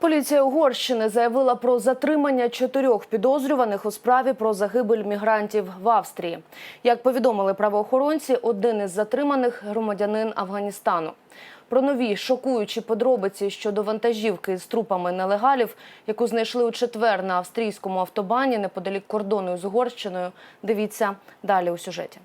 Поліція Угорщини заявила про затримання чотирьох підозрюваних у справі про загибель мігрантів в Австрії. Як повідомили правоохоронці, один із затриманих громадянин Афганістану. Про нові шокуючі подробиці щодо вантажівки з трупами нелегалів, яку знайшли у четвер на австрійському автобані неподалік кордону з Угорщиною. Дивіться далі у сюжеті.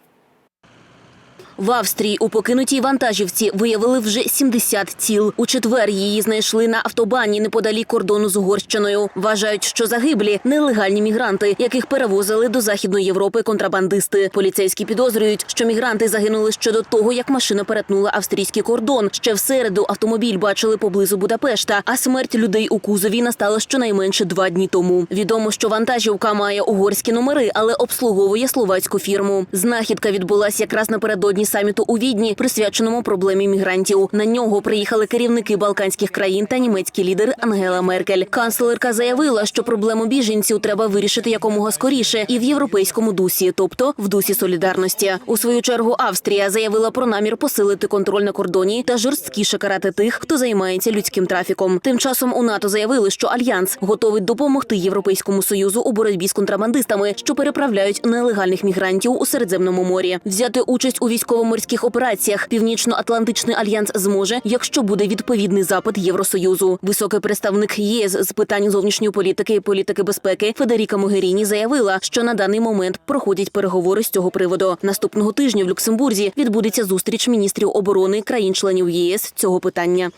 В Австрії у покинутій вантажівці виявили вже 70 тіл. У четвер її знайшли на автобані неподалік кордону з Угорщиною. Вважають, що загиблі нелегальні мігранти, яких перевозили до Західної Європи контрабандисти. Поліцейські підозрюють, що мігранти загинули ще до того, як машина перетнула австрійський кордон. Ще в середу автомобіль бачили поблизу Будапешта, а смерть людей у кузові настала щонайменше два дні тому. Відомо, що вантажівка має угорські номери, але обслуговує словацьку фірму. Знахідка відбулася якраз напередодні саміту у Відні, присвяченому проблемі мігрантів. На нього приїхали керівники Балканських країн та німецький лідер Ангела Меркель. Канцлерка заявила, що проблему біженців треба вирішити якомога скоріше і в європейському дусі, тобто в дусі солідарності. У свою чергу Австрія заявила про намір посилити контроль на кордоні та жорсткіше карати тих, хто займається людським трафіком. Тим часом у НАТО заявили, що альянс готовий допомогти Європейському союзу у боротьбі з контрабандистами, що переправляють нелегальних мігрантів у Середземному морі. Взяти участь у військово-морських операціях Північно-Атлантичний альянс зможе, якщо буде відповідний запит Євросоюзу. Високий представник ЄС з питань зовнішньої політики і політики безпеки Федеріка Могеріні заявила, що на даний момент проходять переговори з цього приводу. Наступного тижня в Люксембурзі відбудеться зустріч міністрів оборони країн-членів ЄС цього питання.